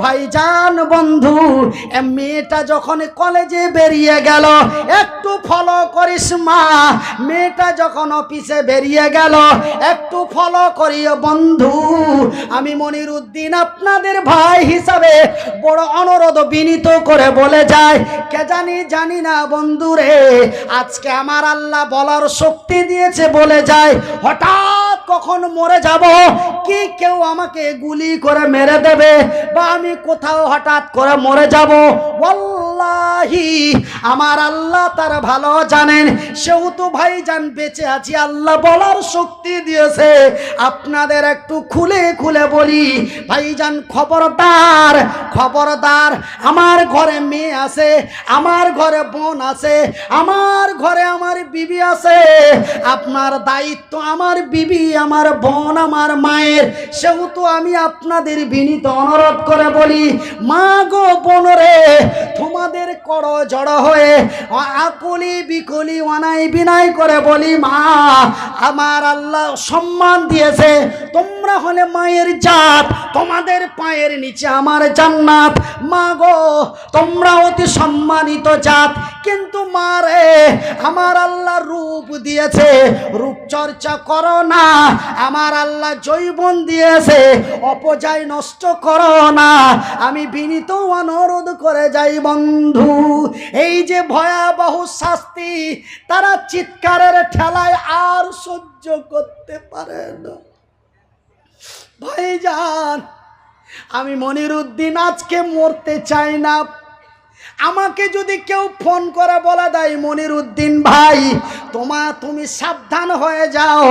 ভাইজান বন্ধু মেয়েটা যখন কলেজে বেরিয়ে গেল, একটু ফলো করিস মা। মেয়েটা যখন অফিসে বেরিয়ে গেল, একটু ফলো করিও বন্ধু। আমি মনির উদ্দিন আপনাদের ভাই হিসাবে বড় অনুরোধ বিনীত করে বলে যায় কে জানি জানি না বন্ধু রে, আজকে আমার আল্লাহ বলার শক্তি দিয়েছে বলে যায় হঠাৎ কখন মরে যাব, কি কেউ আমাকে গুলি করে মেরে দেবে? বা আমি কোথাও হঠাৎ করে মরে যাব? ওয়াল্লাহি, আমার আল্লাহ তার ভালো জানেন। সেও তো ভাই ভাইজান বেঁচে আছি, আল্লাহ বলার শক্তি দিয়েছে। আপনাদের একটু খুলে খুলে বলি, ভাইজান খবরদার খবরদার, আমার ঘরে মেয়ে আছে, আমার ঘরে বোন আছে, আমার ঘরে আমার বিবি আছে। আপনার দায়িত্ব আমার বিবি, আমার বোন, আমার মায়ের। সেহেতু আমি আপনাদের বিনীত অনুরোধ করে বলি, মা গো বোন রে তোমাদের কড় জড় হয়ে আকুলি বিকুলি অনাই বিনাই করে বলি, মা, আমার আল্লাহ সম্মান দিয়েছে। তোমরা হলে মায়ের জাত, তোমাদের পায়ের নিচে আমার জান্নাত। মা গো, তোমরা অতি সম্মানিত জাত। কিন্তু মারে আমার আল্লাহ রূপ দিয়েছে। রূপ চর্চা করো না, আমার আল্লাহ জৈবন দিয়েছে। অপচয় নষ্ট করো না, আমি বিনীত অনুরোধ করে যাই বন্ধু। এই যে ভয়াবহ শাস্তি, তারা চিৎকারের ঠেলায় আর সহ্য করতে পারে না। ভাইজান, আমি মনিরুদ্দিন আজকে মরতে চাই না। আমাকে যদি কেউ ফোন করে বলা দেয় মনির উদ্দিন ভাই, তোমা, তুমি সাবধান হয়ে যাও,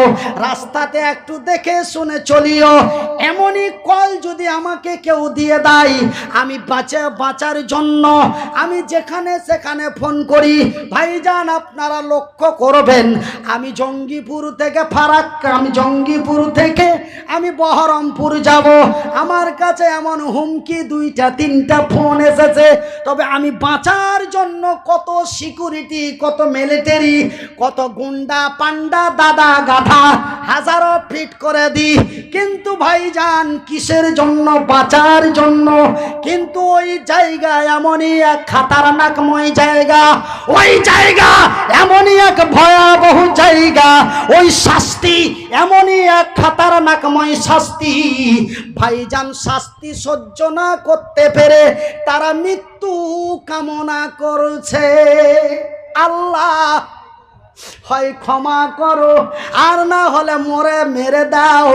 রাস্তাতে একটু দেখে শুনে চলিও। এমনই কল যদি আমাকে কেউ দিয়ে দেয়, আমি বাঁচে, বাঁচার জন্য আমি যেখানে সেখানে ফোন করি। ভাইজান, আপনারা লক্ষ্য করবেন, আমি জঙ্গিপুর থেকে ফারাক্কা, আমি জঙ্গিপুর থেকে আমি বহরমপুর যাব। আমার কাছে এমন হুমকি দুইটা, তিনটা ফোন এসেছে, তবে আমি বাঁচার জন্য কত সিকিউরিটি, কত মিলিটারি, কত গুন্ডা পান্ডা দাদা গাধা হাজারো ফিট করে দি কিন্তু ভাই যান কিসের জন্য, বাঁচার জন্য? কিন্তু ওই জায়গা এমনই এক খাতারনাকময় জায়গা। ওই জায়গা এমনই এক ভয়াবহ জায়গা। ওই শাস্তি এমনই এক খাতারনাকময় শাস্তি। ভাইজান শাস্তি সহ্য না করতে পেরে তারা মৃত্যু কামনা করছে। আল্লাহ, হয় ক্ষমা করো, আর না হলে মরে মেরে দাও।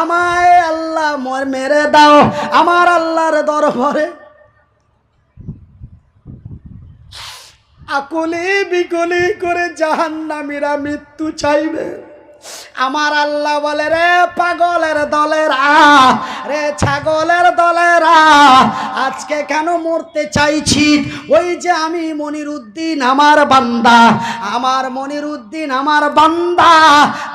আমায় আল্লাহ মর মেরে দাও। আমার আল্লাহর দরবারে আকুলি বিকলে করে জাহান্নামীরা মৃত্যু চাইবে। আমার আল্লাহ বলে, রে পাগলের দলের দলেরা রে ছাগলের আজকে কেন মরতে চাইছি? ওই যে আমি মনির উদ্দিন আমার বান্দা। আমার মনির উদ্দিন আমার বান্দা।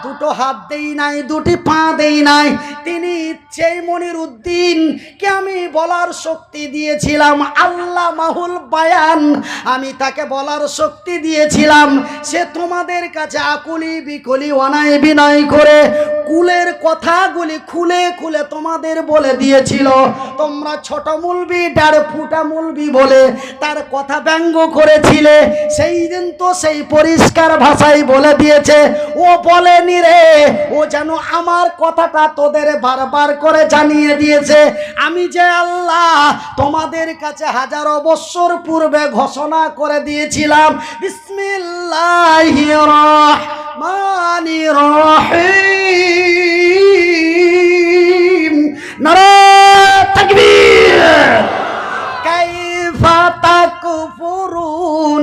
দুটো হাত দেই নাই, দুটি পা দেই নাই। তিনি ইচ্ছেই মনির উদ্দিন কে আমি বলার শক্তি দিয়েছিলাম। আল্লাহ মাহুল বায়ান, আমি তাকে বলার শক্তি দিয়েছিলাম। সে তোমাদের কাছে আকুলি বিকুলি, অনায় বিনয় করে কুলের কথাগুলি খুলে খুলে তোমাদের বলে দিয়েছিল। তোমরা ছোট মুলবি ডার ফুটা মুলবি বলে তার কথা ব্যঙ্গ করেছিলে। সেই দিন তো সেই পরিষ্কার ভাষায় বলে দিয়েছে, ও বলেনি রে, ও যেন আমার কথাটা তোদের বারবার করে জানিয়ে দিয়েছে। আমি যে আল্লাহ তোমাদের কাছে হাজারো বৎসর পূর্বে ঘোষণা করে দিয়েছিলাম বিসমিল্লাহির রহমানির রহিম। নারা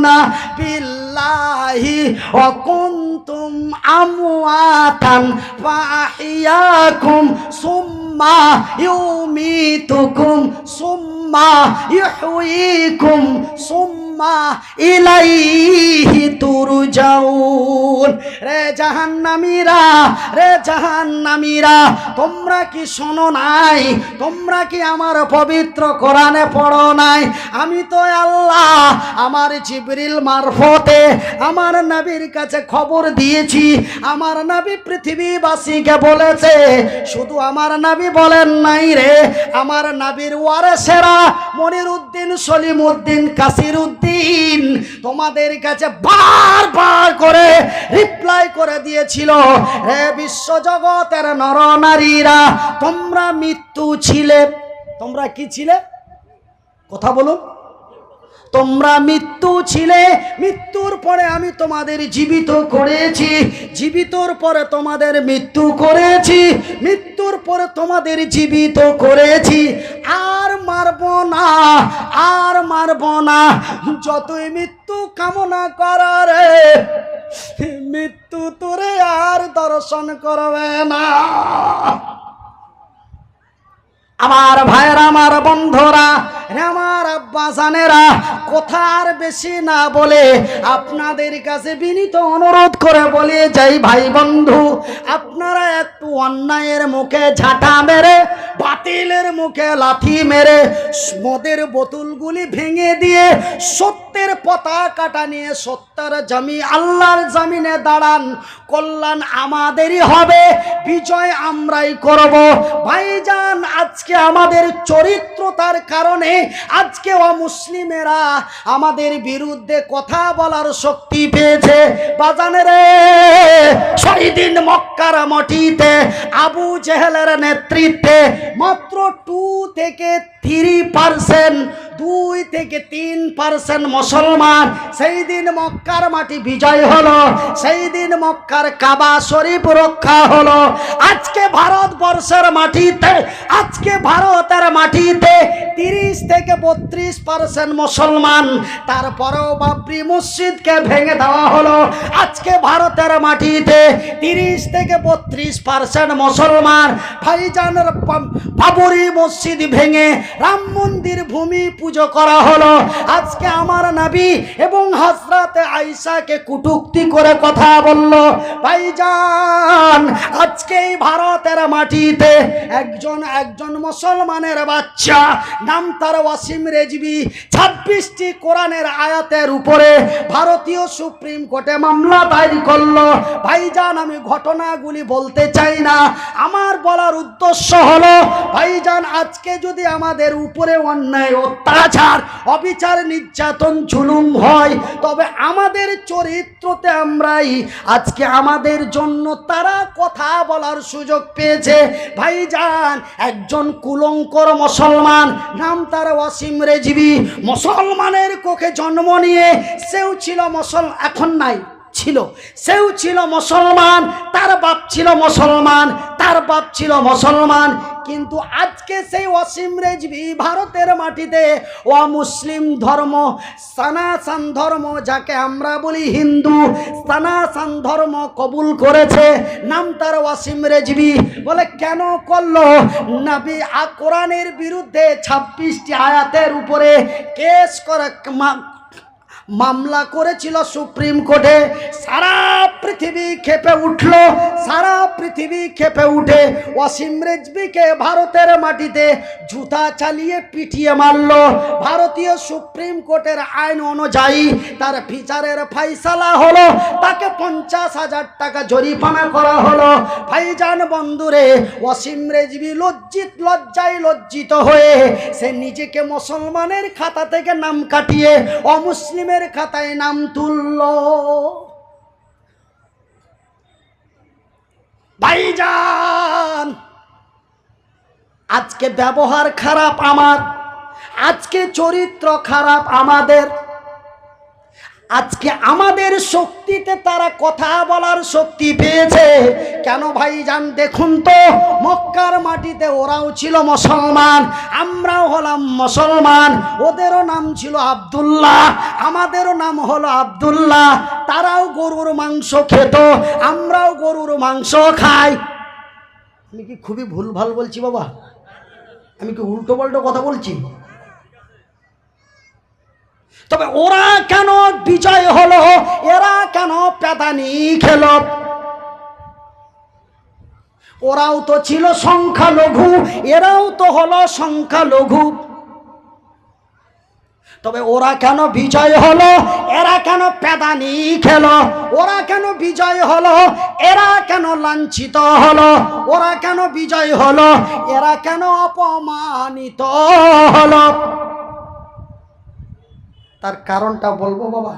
তাকফুরুনা বিল্লাহি অকুন্তুম কুনতুম আমওয়াতান ফাহিয়াকুম সুম্মা ইউমিতুকুম সুম্মা ইহুইকুম সুম্মা সুম্মা ইলাইহি তুরজাউন। রে জাহান্নামীরা রে জাহান্নামীরা, তোমরা কি শোনো নাই? তোমরা কি আমার পবিত্র কোরআনে পড়ো নাই? আমি তো আল্লাহ আমার জিবরিল মারফতে আমার নবীর কাছে খবর দিয়েছি। আমার নবী পৃথিবীবাসীকে বলেছে, শুধু আমার নবী বলেন নাই রে, আমার নবীর ওয়ারেসেরা মনির উদ্দিন সলিম উদ্দিন কাসির উদ্দিন তোমাদের কাছে বারবার করে রিপ্লাই করে দিয়েছিল, হে বিশ্বজগতের নরনারীরা, তোমরা মৃত্যু ছিলে। তোমরা কি ছিলে? কথা বলুন। তোমরা মৃত্যু ছিলে, মৃত্যুর পরে আমি তোমাদের জীবিত করেছি, জীবিতর পরে তোমাদের মৃত্যু করেছি, মৃত্যুর পরে তোমাদের জীবিত করেছি। আর মারব না, আর মারব না, যতই মৃত্যু কামনা করারে মৃত্যু তোরে আর দর্শন করবে না। আমার ভাইয়েরা, আমার বন্ধুরা আমার আব্বাসানেরা কথা আর বেশি না বলে আপনাদের কাছে বিনীত অনুরোধ করে বলে, যাই ভাই বন্ধু, আপনারা একটু অন্যায়ের মুখে ঝাঁটা মেরে, বাতিলের মুখে লাথি মেরে, মদের বোতলগুলি ভেঙে দিয়ে সত্যের পতাকাটা নিয়ে সত্যের জমি, আল্লাহর জমিনে দাঁড়ান, কল্যাণ আমাদেরই হবে, বিজয় আমরাই করব। ভাইজান, আজকে আমাদের চরিত্রতার কারণে আজকে অমুসলিমেরা আমাদের বিরুদ্ধে কথা বলার শক্তি পেয়েছে। বাজানে রে, শহীদিন মক্কার মঠিতে আবু জেহেলের নেতৃত্বে মাত্র টু থেকে থ্রি পার্সেন্ট দুই থেকে তিন পার্সেন্ট মুসলমান। সেই দিন মক্কার মাটি বিজয় হলো। সেই দিন মক্কার কাবা শরীফ রক্ষা হলো। আজকে ভারতবর্ষের মাটিতে, আজকে ভারতের মাটিতে তিরিশ থেকে বত্রিশ পার্সেন্ট মুসলমান। তারপরেও বাবরি মসজিদকে ভেঙে দেওয়া হলো। আজকে ভারতের মাটিতে তিরিশ থেকে বত্রিশ পার্সেন্ট মুসলমান। ভাইজানের পা- বাবরি মসজিদ ভেঙে রাম মন্দির ভূমি পুজো করা হলো। আজকে আমার নাবি এবং হজরতে আইসাকে কুটুক্তি করে কথা বলল, ভাইজান আজকে এই ভারতের মাটিতে একজন একজন মুসলমানের বাচ্চা, নাম তার ওয়াসিম রেজবি, ছাব্বিশটি কোরআনের আয়াতের উপরে ভারতীয় সুপ্রিম কোর্টে মামলা দায়ের করল। ভাইজান, আমি ঘটনাগুলি বলতে চাই না। আমার বলার উদ্দেশ্য হলো, ভাইজান, আজকে যদি আমাদের উপরে অন্যায় অত্যাচার অবিচার নির্যাতন জুলুম হয়। তবে আমাদের চরিত্রতে আমরাই, আজকে আমাদের জন্য তারা কথা বলার সুযোগ পেয়েছে। ভাইজান, একজন কুলঙ্কর মুসলমান, নাম তার ওয়াসিম রেজিবি। মুসলমানের কোখে জন্ম নিয়ে সেও ছিল মুসল, এখন নাই। ছিল, সেও ছিল মুসলমান, তার বাপ ছিল মুসলমান, তার বাপ ছিল মুসলমান। কিন্তু আজকে সেই অসীম রেজবি ভারতের মাটিতে ও মুসলিম ধর্ম সনাতন ধর্ম, যাকে আমরা বলি হিন্দু সনাতন ধর্ম কবুল করেছে, নাম তার ওয়াসিম রেজবি বলে কেন করল? নাবি কোরআনের বিরুদ্ধে ছাব্বিশটি আয়াতের উপরে কেস করে মামলা করেছিল সুপ্রিম কোর্টে সারা খেপে উঠল। সারা পৃথিবী খেপে উঠে। ওয়াসিম রেজবিকে ভারতের মাটিতে জুতা চালিয়ে পিটিয়ে মারল। ভারতীয় সুপ্রিম কোর্টের আইন অনুযায়ী তার বিচারের ফাইসালা হলো। তাকে পঞ্চাশ হাজার টাকা জরিমানা করা হলো। ভাইজান বন্ধুরে ওয়াসিম রেজবি লজ্জিত, লজ্জায় লজ্জিত হয়ে সে নিজেকে মুসলমানের খাতা থেকে নাম কাটিয়ে অমুসলিমের খাতায় নাম তুলল। ভাইজান আজকে ব্যবহার খারাপ আমার আজকে চরিত্র খারাপ আমাদের। আজকে আমাদের শক্তিতে তারা কথা বলার শক্তি পেয়েছে। কেন ভাই যান দেখুন তো, মক্কার মাটিতে ওরাও ছিল মুসলমান, আমরাও হলাম মুসলমান, ওদেরও নাম ছিল আব্দুল্লাহ, আমাদেরও নাম হলো আব্দুল্লাহ, তারাও গরুর মাংস খেত, আমরাও গরুর মাংস খাই। আমি কি খুবই ভুলভাল বলছি বাবা? আমি কি উল্টো পাল্টো কথা বলছি? তবে ওরা কেন বিজয় হলো? এরা কেন প্যাদানি খেলো? ওরাও তো ছিল সংখ্যালঘু, এরাও তো হলো সংখ্যালঘু। তবে ওরা কেন বিজয় হলো? এরা কেন প্যাদানি খেলো? ওরা কেন বিজয় হলো? এরা কেন লাঞ্ছিত হলো? ওরা কেন বিজয় হলো? এরা কেন অপমানিত হলো? তার কারণটা বলব বাবা?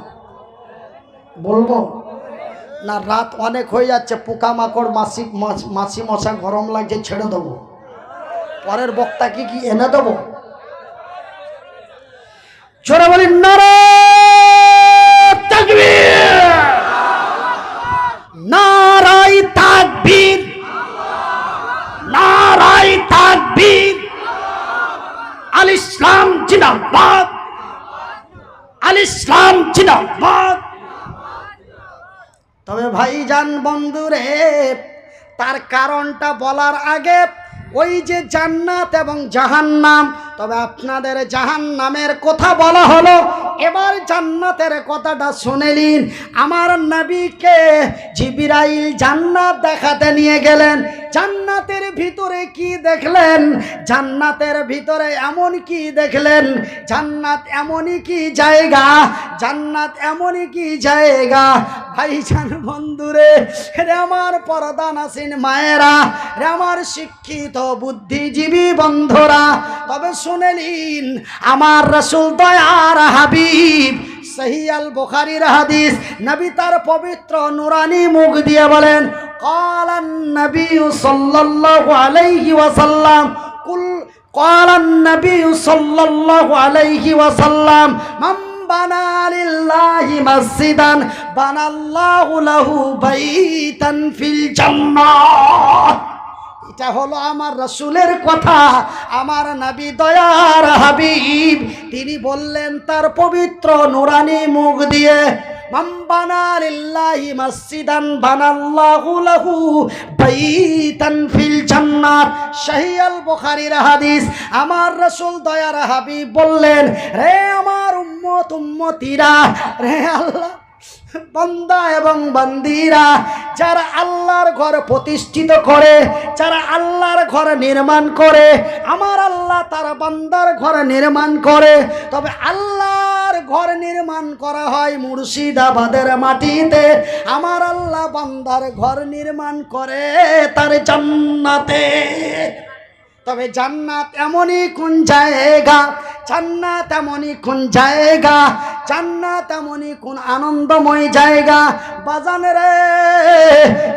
বলব? না, রাত অনেক হয়ে যাচ্ছে, পোকামাকড় মাসি মাসি মশা গরম লাগছে, ছেড়ে দেবো। পরের বক্তাকে কি এনে দেবো? জোরে বলেন নারা বন্ধুরে তার কারণটা বলার আগে ওই যে জান্নাত এবং জাহান্নাম তবে আপনাদের জাহান্নামের কথা বলা হলো। এবার জান্নাতের কথাটা শুনেলিন আমার নবীকে জিবিরাইল জান্নাত দেখাতে নিয়ে গেলেন। জান্নাতের ভিতরে কি দেখলেন? জান্নাতের ভিতরে এমন কি দেখলেন? জান্নাত এমনই কি জায়গা? জান্নাত এমনই কি জায়গা? ভাইজান বন্ধুরে, রে আমার পরদা নাসিন মায়েরা, রে আমার শিক্ষিত বুদ্ধিজীবী বন্ধুরা, তবে শুনে নিন আমার রসুল দয়ার হাবিব। সহিয়াল বোখারির হাদিস, নবী তার পবিত্র নুরানি মুখ দিয়ে বলেন, কালান নবী সাল্লাল্লাহু আলাইহি ওয়াসাল্লাম, কুল, কালান নবী সাল্লাল্লাহু আলাইহি ওয়াসাল্লাম বানা লিল্লাহি মসজিদান বানাল্লাহু লাহু বাইতান ফিল জান্নাহ। এটা হলো আমার রসুলের কথা। আমার নবী দয়ার হাবিব, তিনি বললেন, তার পবিত্র নুরানি মুখ দিয়ে লাহু আমার রাসূল দয়ার হাবিব বললেন, রে আমার উম্মত, উম্মতিরা, রে আল্লাহ বান্দা এবং বন্দিরা, যারা আল্লাহর ঘর প্রতিষ্ঠিত করে, যারা আল্লাহর ঘর নির্মাণ করে, আমার আল্লাহ তার বন্দার ঘর নির্মাণ করে, তবে আল্লাহর ঘর নির্মাণ করা হয় মুর্শিদাবাদের মাটিতে। আমার আল্লাহ বন্দার ঘর নির্মাণ করে তার জান্নাতে। তবে জান্নাত এমনই কোন জায়গা, জান্নাত এমনই কোন জায়গা, জান্নাত এমনই কোন আনন্দময় জায়গা? বাজান রে,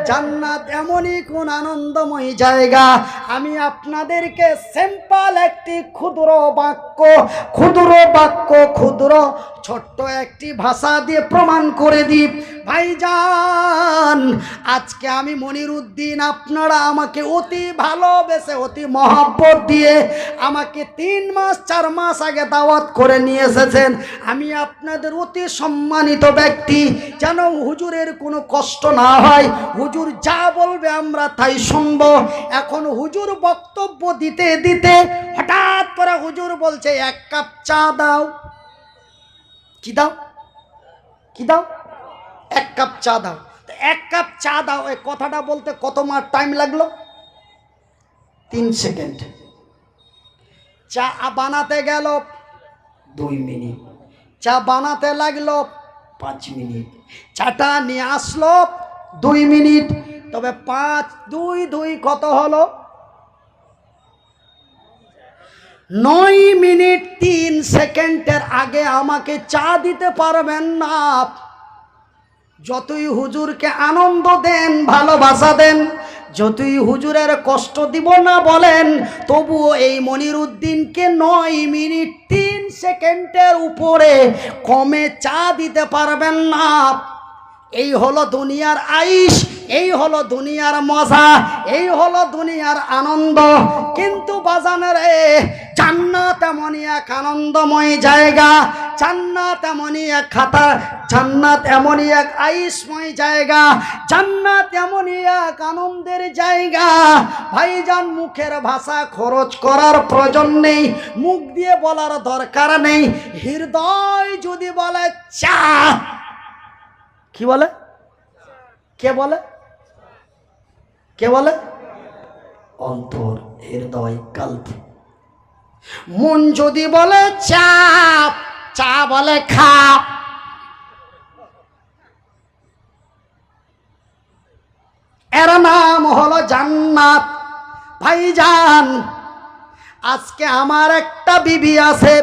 জান্নাত এমনই কোন আনন্দময় জায়গা? আমি আপনাদেরকে সিম্পল একটি ক্ষুদ্র বাক্য ক্ষুদ্র বাক্য, ক্ষুদ্র ছোট্ট একটি ভাষা দিয়ে প্রমাণ করে দিই। ভাইজান! আজকে আমি মনির উদ্দিন আপনারা আমাকে অতি ভালোবেসে, অতি মহব্বত দিয়ে আমাকে তিন মাস, চার মাস আগে দাওয়াত করে নিয়ে এসেছেন। আমি আপনাদের অতি সম্মানিত ব্যক্তি, যেন হুজুরের কোনো কষ্ট না হয়। হুজুর যা বলবে আমরা তাই শুনব। এখন হুজুর বক্তব্য দিতে দিতে হঠাৎ করে হুজুর বলছে, এক কাপ চা দাও। কি দাও? কি দাও? এক কাপ চা দাও। এক কাপ চা দাও, এই কথাটা বলতে কত মাস টাইম লাগল? তিন সেকেন্ড চা বানাতে গেল দুই মিনিট। চা বানাতে লাগল পাঁচ মিনিট। চাটা নিয়ে আসলো দুই মিনিট। তবে পাঁচ, দুই দুই কত হলো? নয় মিনিট তিন সেকেন্ডের আগে আমাকে চা দিতে পারবেন না। যতই হুজুরকে আনন্দ দেন, ভালোবাসা দেন, যতই হুজুরের কষ্ট দিব না বলেন, তবুও এই মনির উদ্দিনকে নয় মিনিট তিন সেকেন্ডের উপরে কমে চা দিতে পারবেন না। এই হলো দুনিয়ার আইস, এই হলো দুনিয়ার মজা, এই হলো দুনিয়ার আনন্দ। কিন্তু বাজানের জান্নাত এমনই এক আনন্দময় জায়গা জান্নাত এমনই এক খাতা, জান্নাত এমনই এক আইসময় জায়গা, জান্নাত এমনই এক আনন্দের জায়গা। ভাইজান, মুখের ভাষা খরচ করার প্রয়োজন নেই, মুখ দিয়ে বলার দরকার নেই, হৃদয় যদি বলে, চা। কি বলে? কে বলে? কে বলে? অন্তর, হৃদয়, কাল্প। মন যদি বলে চাপ চা বলে খাপ এর নাম হলো জান্নাত। ভাইজান, আজকে আমার একটা বিবি আছে,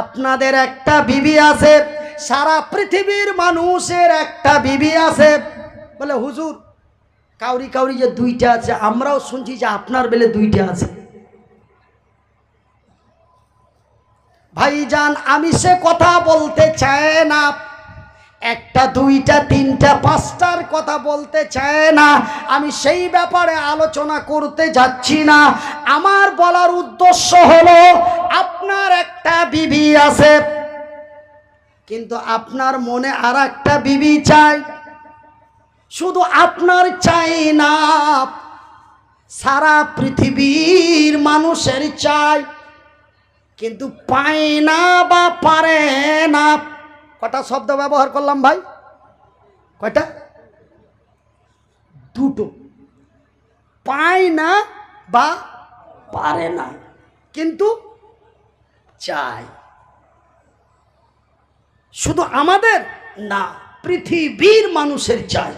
আপনাদের একটা বিবি আছে, সারা পৃথিবীর মানুষের একটা বিবি আছে। বলে, হুজুর, কাউরি কাউরি যে দুইটা আছে, আমরাও শুনছি যে আপনার বেলে দুইটা আছে। ভাইজান, আমি সে কথা বলতে চাই না। একটা, দুইটা, তিনটা, পাঁচটার কথা বলতে চায় না। আমি সেই ব্যাপারে আলোচনা করতে যাচ্ছি না। আমার বলার উদ্দেশ্য হলো, আপনার একটা বিবি আছে। কিন্তু আপনার মনে আর একটা বিবি চাই। শুধু আপনার চাই না, সারা পৃথিবীর মানুষের চাই। কিন্তু পায় না বা পারে না। কটা শব্দ ব্যবহার করলাম ভাই? কয়টা? দুটো। পায় না বা পারে না, কিন্তু চাই শুধু আমাদের না, পৃথিবীর মানুষের চাই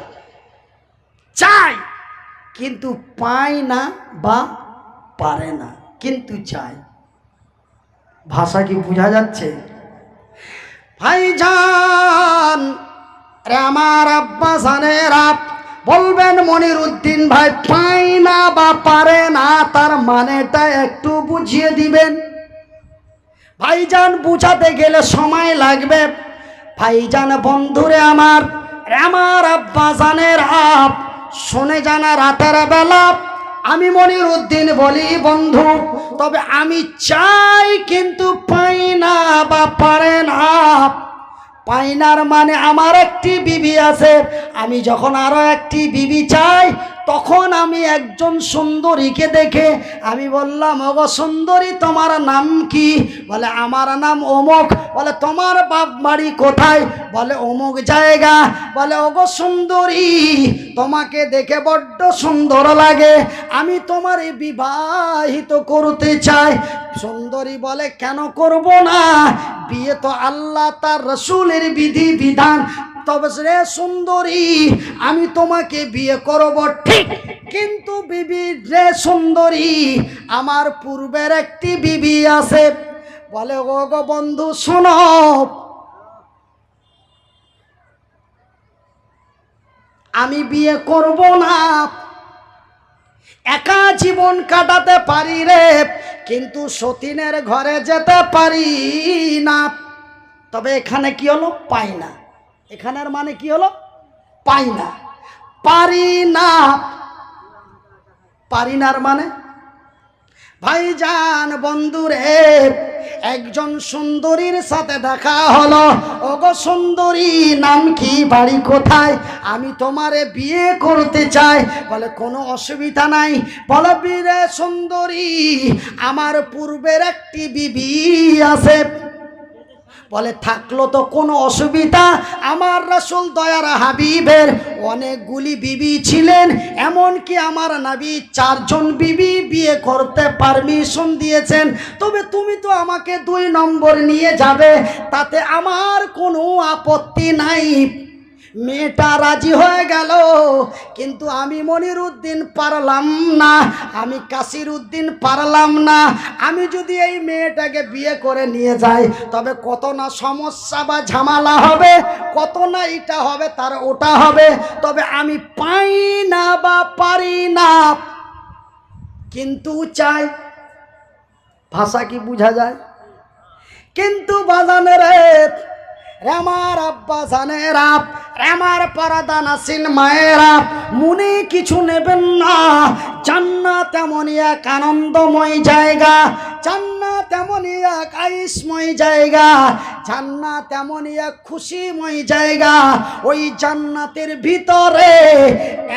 চাই কিন্তু পায় না বা পারে না, কিন্তু চাই ভাষা কি বোঝা যাচ্ছে? ভাইজান রে আমার আব্বা জানেরা বলবেন মনির উদ্দিন ভাই, পাই না বা পারে না, তার মানেটা একটু বুঝিয়ে দিবেন। ভাইজান, বুঝাতে গেলে সময় লাগবে। ভাইজান বন্ধুরে আমার আমার আব্বা জানের আপ, শুনে জানা রাতের বেলা আমি মনির উদ্দিন বলি, বন্ধু, তবে আমি চাই কিন্তু পাই না বা পারে না। পাইনার মানে আমার একটি বিবি আছে। আমি যখন আরও একটি বিবি চাই তখন আমি একজন সুন্দরীকে দেখে আমি বললাম, ওগো সুন্দরী, তোমার নাম কি? বলে, আমার নাম অমুক বলে, তোমার বাপ বাড়ি কোথায়? বলে অমুক জায়গা। বলে, ওগো সুন্দরী, তোমাকে দেখে বড্ড সুন্দর লাগে। আমি তোমার বিবাহিত করতে চাই। সুন্দরী বলে, কেন করব না? বিয়ে তো আল্লাহ তার রসুলের বিধি বিধান। তবে সুন্দরী, আমি তোমাকে বিয়ে করব ঠিক। কিন্তু বিবি রে সুন্দরী, আমার পূর্বের একটি বিবি আছে। বলে ও গো বন্ধু, শোনো। আমি বিয়ে করব না। একা জীবন কাটাতে পারি রে, কিন্তু সতীনের ঘরে যেতে পারি না। তবে এখানে কি হলো? পাই না। এখানের মানে কি হলো? পাই না। পারি না। পারি নার মানে? ভাইজান বন্ধুরে, একজন সুন্দরীর সাথে দেখা হলো। ওগো সুন্দরী, নাম কি, বাড়ি কোথায়? আমি তোমারে বিয়ে করতে চাই। বলে, কোনো অসুবিধা নাই। বলে, বীরে সুন্দরী, আমার পূর্বের একটি বিবি আছে। বলে, থাকল তো কোনো অসুবিধা। আমার রাসুল দয়ার হাবিবের অনেকগুলি বিবি ছিলেন, এমনকি আমার নাবি চারজন বিবি বিয়ে করতে পারমিশন দিয়েছেন। তবে তুমি তো আমাকে দুই নম্বর নিয়ে যাবে, তাতে আমার কোনো আপত্তি নাই। মেয়েটা রাজি হয়ে গেল। কিন্তু আমি মনির উদ্দিন পারলাম না, আমি কাসির উদ্দিন পারলাম না। আমি যদি এই মেয়েটাকে বিয়ে করে নিয়ে যাই, তবে কত না সমস্যা বা ঝামেলা হবে, কত না এটা হবে, তার ওটা হবে। তবে আমি পাই না বা পারি না, কিন্তু চাই। ভাষা কি বোঝা যায়? কিন্তু বাজানের রামার আব্বা জানেরা রামার পরাদা নাসিন মায়েরা মনে কিছু নেবেন না। জান্নাত এমনই এক আনন্দময় জায়গা, জান্নাত এমনই এক আইসময় জায়গা, জান্নাত এমনই এক খুশিময় জায়গা। ওই জান্নাতের ভিতরে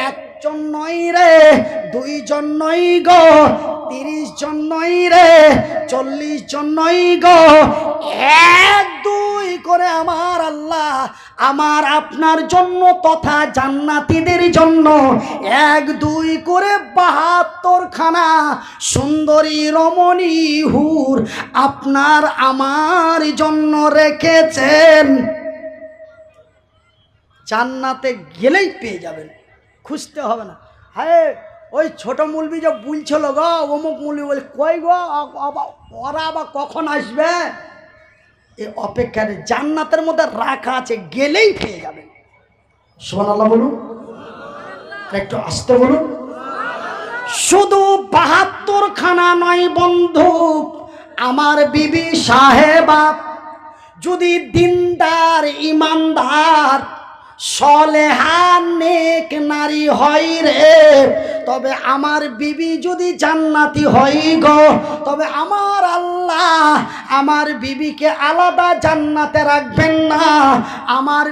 একজন নয় রে, দুইজন নয় গো তিরিশ জন রে চল্লিশ জন গো, এক দুই করে আমার আল্লাহ আমার আপনার জন্য তথা জান্নাতীদের জন্য এক, দুই করে বাহাত্তর খানা সুন্দরী রমণী হুর আপনার আমার জন্য রেখেছেন। জান্নাতে গেলেই পেয়ে যাবেন, খুঁজতে হবে না। হ্যাঁ ওই ছোট মুলবি যে বলছিল গো, অমুক মুলবি বলে, কই গো ওরা আবার কখন আসবে? এই অপেক্ষার জান্নাতের মধ্যে রাখা আছে গেলেই পেয়ে যাবেন। আল্লাহ বলুন। একটু আসতে বলুন। শুধু বাহাত্তর খানা নয় বন্ধু আমার বিবি সাহেবা যদি দিনদার ইমানদার সলেহান নেক নারী হয় রে তবে আমার বিবি যদি জান্নাতি হয় গো, তবে আমার আল্লাহ আমার বিবিকে আলাদা জান্নাতে রাখবেন না। আমার